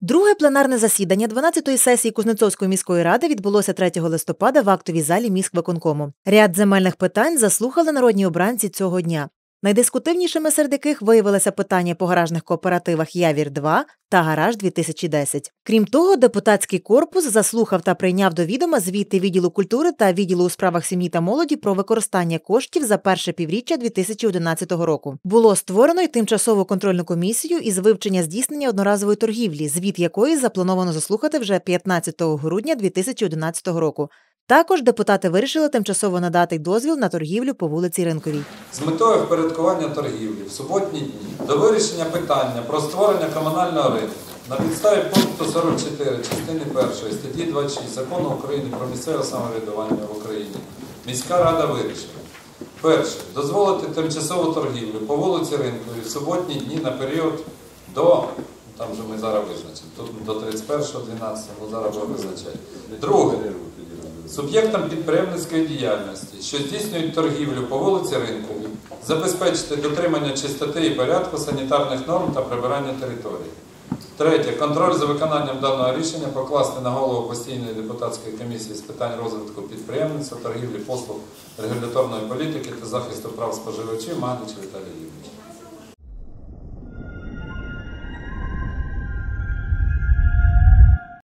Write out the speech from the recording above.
Друге пленарне засідання 12-ї сесії Кузнецовської міської ради відбулося 3 листопада в актовій залі міськвиконкому. Ряд земельних питань заслухали народні обранці цього дня. Найдискутивнішими серед яких виявилися питання по гаражних кооперативах Явір 2 та Гараж 2010 Крім того, депутатський корпус заслухав та прийняв до відома звіти відділу культури та відділу у справах сім'ї та молоді про використання коштів за перше півріччя 2011 року. Було створено й тимчасову контрольну комісію із вивчення здійснення одноразової торгівлі, звіт якої заплановано заслухати вже 15 грудня 2011 року. Також депутати вирішили тимчасово надати дозвіл на торгівлю по вулиці Ринковій. з метою впорядкування торгівлі в суботні дні до вирішення питання про створення комунального ринку на підставі пункту 44 частини 1 статті 26 Закону України про місцеве самоврядування в Україні міська рада вирішила. Перше. Дозволити тимчасову торгівлю по вулиці Ринковій в суботні дні на період до, там же ми зараз визначимо, тут до 31.12, ми зараз визначати. Друге. Суб'єктам підприємницької діяльності, що здійснюють торгівлю по вулиці Ринковій, забезпечити дотримання чистоти і порядку санітарних норм та прибирання території. Третє. Контроль за виконанням даного рішення покласти на голову постійної депутатської комісії з питань розвитку підприємництва, торгівлі, послуг, регуляторної політики та захисту прав споживачів Манич Віталій Юрійович.